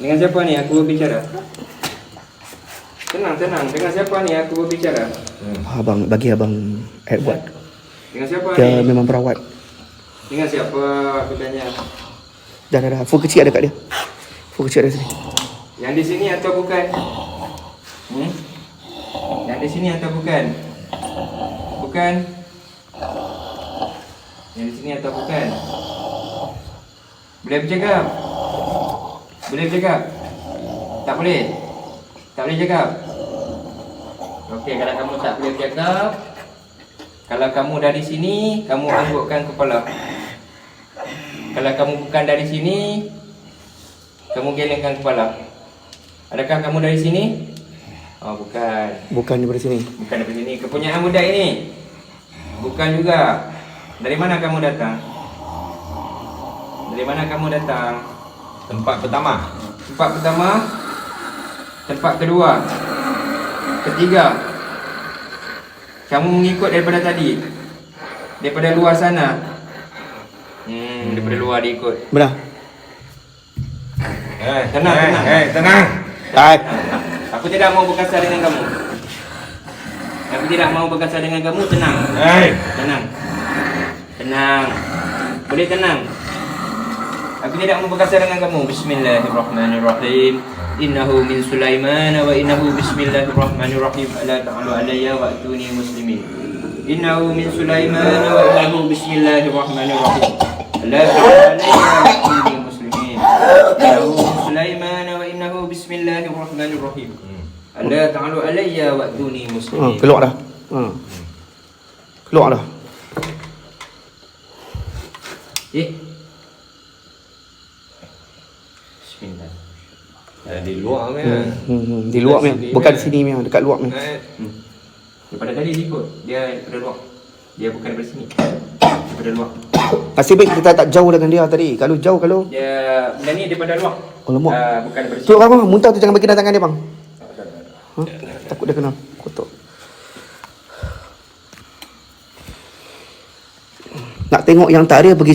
Dengan siapa ni aku berbicara? Tenang, tenang. Dengan siapa ni aku berbicara? Abang bagi abang Edward. Dengan siapa Dia ni? memang perawat. Dengan siapa aku tanya? Dah dah dah. Phone kecil ada kat dia. Phone kecil ada sini. Yang di sini atau bukan? Hmm? Yang di sini atau bukan? Bukan? Yang di sini atau bukan? Boleh bercakap? Boleh bercakap? Tak boleh? Tak boleh cakap? Okey, kalau kamu tak boleh bercakap Kalau kamu dari sini, kamu anggukkan kepala Kalau kamu bukan dari sini Kamu gelengkan kepala Adakah kamu dari sini? Oh, bukan Bukan daripada sini. Bukan dari sini. Kepunyaan budak ini? Bukan juga. Dari mana kamu datang? Dari mana kamu datang? Tempat pertama. Tempat pertama. Tempat kedua. Ketiga. Kamu mengikut daripada tadi. Daripada luar sana. Hmm, daripada luar dia ikut Benar. Eh, Tenang, eh, tenang. Eh, tenang. Tak. Aku tidak mau berkasar dengan kamu. Aku tidak mau berkasar dengan kamu, tenang. Eh, Tenang. Tenang. Boleh tenang Aku tidak mau berkasar dengan kamu. Bismillahirrahmanirrahim. Innahu min Sulaiman Wa innahu bismillahirrahmanirrahim. Ala ta'alu alayya wa atuni muslimin. Innahu min Sulaiman Wa innahu bismillahirrahmanirrahim. Ala ta'alu alayya wa atuni muslimin. Innahu min Sulaiman Wa innahu bismillahirrahmanirrahim. Ala ta'alu alayya wa atuni muslimin. Keluar dah. Ha. Keluar dah. Eh Bismillah eh, di luar ni. Hmm, hmm, hmm. Di luar sini Bukan ni. sini ni, dekat luar ni. Eh, Hmm. Daripada tadi dia ikut Dia daripada luar Dia bukan daripada sini Daripada luar Nasib baik kita tak jauh dengan dia tadi. Kalau jauh kalau Dia Benda ni daripada luar Oh. Ah, Bukan daripada Tu sini apa muntah tu jangan bagi tangan dia bang. Ha? Takut dia kena kotor. Nak tengok yang tak ada pergi